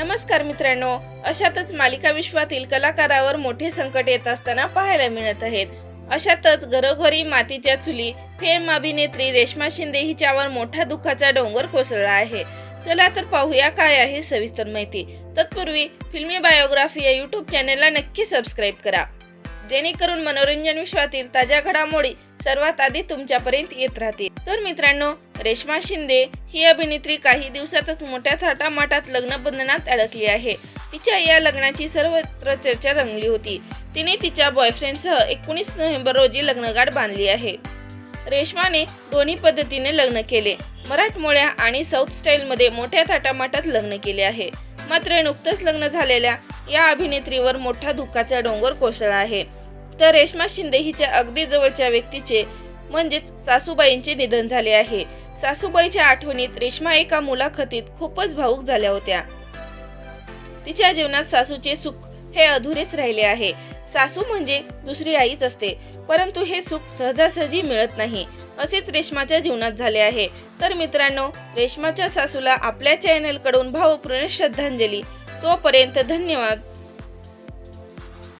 नमस्कार मित्रांनो अशातच मालिका विश्वातील कलाकारावर मोठे संकट येत असताना पाहायला मिळत आहेत. अशातच घरोघरी मातीच्या चुली फेम अभिनेत्री रेश्मा शिंदे हिच्यावर मोठा दुःखाचा डोंगर कोसळला आहे. चला तर पाहूया काय आहे सविस्तर माहिती. तत्पूर्वी फिल्मी बायोग्राफी या युट्यूब चॅनेलला नक्की सबस्क्राईब करा. जेणेकरून मनोरंजन विश्वातील ताज्या घडामोडी सर्वात आधी तुमच्यापर्यंत येत राहतील तर मित्रांनो रेश्मा शिंदे ही अभिनेत्री काही दिवसातच मोठ्या थाटामाटात लग्न बंधनात अडकली आहे. तिच्या या लग्नाची सर्वत्र चर्चा रंगली होती. तिने तिच्या बॉयफ्रेंडसह एकोणीस नोव्हेंबर रोजी लग्नगाठ बांधली आहे. रेश्माने दोन्ही पद्धतीने लग्न केले मराठमोळ्या आणि साऊथ स्टाईलमध्ये मोठ्या थाटामाटात लग्न केले आहे. मात्र नुकतंच लग्न झालेल्या या अभिनेत्रीवर मोठा दुःखाचा डोंगर कोसळला आहे. तर रेश्मा शिंदे हिच्या अगदी जवळच्या व्यक्तीचे म्हणजेच सासूबाईंचे निधन झाले आहे. सासूबाईच्या आठवणीत रेश्मा एका मुलाखतीत खूपच भावूक झाल्या होत्या. तिच्या जीवनात सासूचे सुख हे अधुरेच राहिले आहे. सासू म्हणजे दुसरी आईच असते परंतु हे सुख सहजासहजी मिळत नाही असेच रेश्माच्या जीवनात झाले आहे. तर मित्रांनो रेश्माच्या सासूला आपल्या चॅनलकडून भावपूर्ण श्रद्धांजली. तोपर्यंत धन्यवाद.